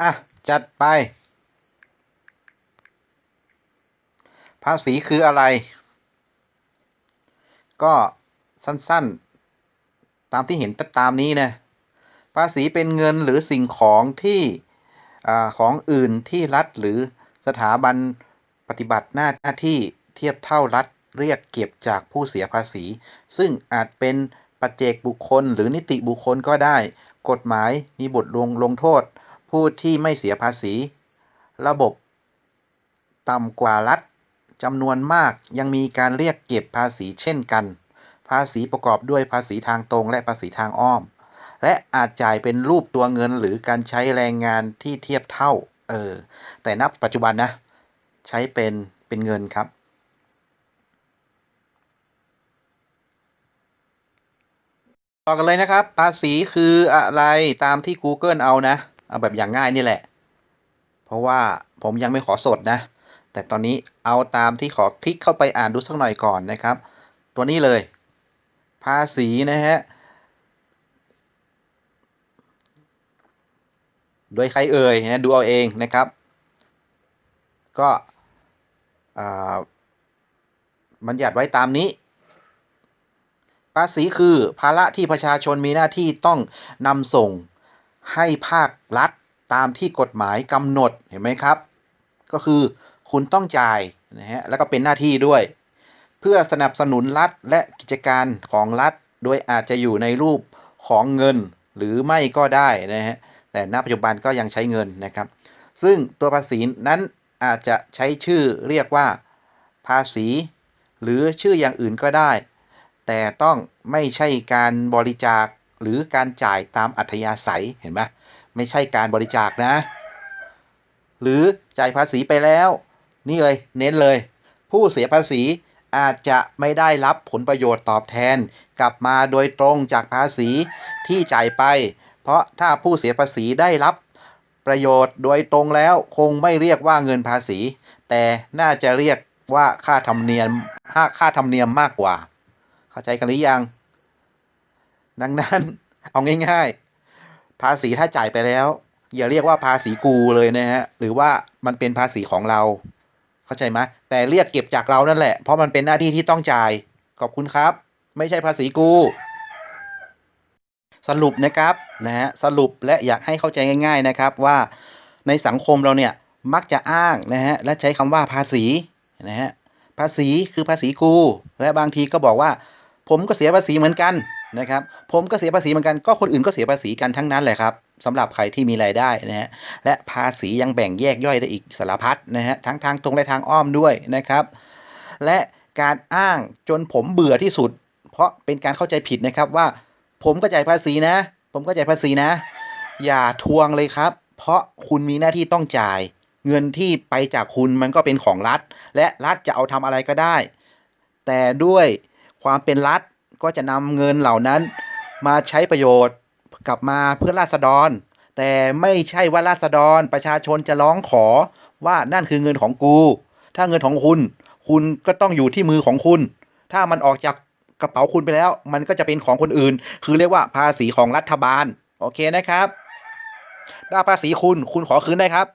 อะ จัดไป ภาษีคืออะไร ก็สั้นๆ ตามที่เห็นตามนี้นะ ภาษีเป็นเงินหรือสิ่งของที่อของอื่นที่รัฐหรือสถาบันปฏิบัติหน้าหน้าที่เทียบเท่ารัฐเรียกเก็บจากผู้เสียภาษี ซึ่งอาจเป็นปัจเจกบุคคลหรือนิติบุคคลก็ได้ กฎหมายมีบทลงลงโทษ ผู้ที่ไม่เสียภาษี ระบบต่ำกว่ารัฐจำนวนมากยังมีการเรียกเก็บภาษีเช่นกัน ภาษีประกอบด้วยภาษีทางตรงและภาษีทางอ้อม และอาจจ่ายเป็นรูปตัวเงินหรือการใช้แรงงานที่เทียบเท่า เออ แต่นับปัจจุบันนะ ใช้เป็นเป็นเงินครับต่อกันเลยนะครับ ภาษีคืออะไรตามที่ Google เอานะ เอาแบบอย่างง่ายนี่แหละ เพราะว่าผมยังไม่ขอสดนะ แต่ตอนนี้เอาตามที่ขอคลิกเข้าไปอ่านดูสักหน่อยก่อนนะครับ ตัวนี้เลย ภาษีนะฮะ โดยใครเอ่ยนะดูเอาเองนะครับ ก็บัญญัติไว้ตามนี้ ภาษีคือภาระที่ประชาชนมีหน้าที่ต้องนำส่ง ให้ภาครัฐตามที่กฎหมายกำหนดเห็นไหมครับ ก็คือคุณต้องจ่ายนะฮะแล้วก็เป็นหน้าที่ด้วย เพื่อสนับสนุนรัฐและกิจการของรัฐ โดยอาจจะอยู่ในรูปของเงินหรือไม่ก็ได้นะฮะแต่ณปัจจุบันก็ยังใช้เงินนะครับ ซึ่งตัวภาษีนั้นอาจจะใช้ชื่อเรียกว่าภาษี หรือชื่ออย่างอื่นก็ได้ แต่ต้องไม่ใช่การบริจาค หรือการจ่ายตามอัธยาศัยเห็นไหมไม่ใช่การบริจาคนะ หรือจ่ายภาษีไปแล้ว นี่เลยเน้นเลย ผู้เสียภาษีอาจจะไม่ได้รับผลประโยชน์ตอบแทน กลับมาโดยตรงจากภาษีที่จ่ายไป เพราะถ้าผู้เสียภาษีได้รับประโยชน์โดยตรงแล้วคงไม่เรียกว่าเงินภาษี แต่น่าจะเรียกว่าค่าธรรมเนียมค่าค่าธรรมเนียมมากกว่า เข้าใจกันหรือยัง ดังนั้นเอาง่าย ๆ ภาษีถ้าจ่ายไปแล้ว อย่าเรียกว่าภาษีกูเลยนะฮะหรือว่ามันเป็นภาษีของเรา เข้าใจไหมแต่เรียกเก็บจากเรานั่นแหละ เพราะมันเป็นหน้าที่ที่ต้องจ่ายขอบคุณครับ ไม่ใช่ภาษีกู สรุปนะครับนะฮะสรุปและอยากให้เข้าใจง่าย ๆนะครับว่าในสังคมเราเนี่ยมักจะอ้างนะฮะและใช้คำว่าภาษีนะฮะภาษีคือภาษีกู และบางทีก็บอกว่า ผมก็เสียภาษีเหมือนกัน นะครับ ผมก็เสียภาษีเหมือนกันก็คนอื่นก็เสียภาษีกันทั้งนั้นแหละครับสำหรับใครที่มีรายได้นะฮะและภาษียังแบ่งแยกย่อยได้อีกสารพัดนะฮะทั้งทางตรงและทางอ้อมด้วยนะครับ และการอ้างจนผมเบื่อที่สุด เพราะเป็นการเข้าใจผิดนะครับว่า ผมก็จ่ายภาษีนะ ผมก็จ่ายภาษีนะ อย่าทวงเลยครับ เพราะคุณมีหน้าที่ต้องจ่าย เงินที่ไปจากคุณมันก็เป็นของรัฐ และรัฐจะเอาทำอะไรก็ได้ แต่ด้วยความเป็นรัฐ ก็จะนำเงินเหล่านั้นมาใช้ประโยชน์กลับมาเพื่อราษฎร แต่ไม่ใช่ว่าราษฎรประชาชนจะร้องขอว่านั่นคือเงินของกู ถ้าเงินของคุณ คุณก็ต้องอยู่ที่มือของคุณ ถ้ามันออกจากกระเป๋าคุณไปแล้ว มันก็จะเป็นของคนอื่น คือเรียกว่าภาษีของรัฐบาล โอเคนะครับถ้าภาษีคุณคุณขอคืนได้ครับ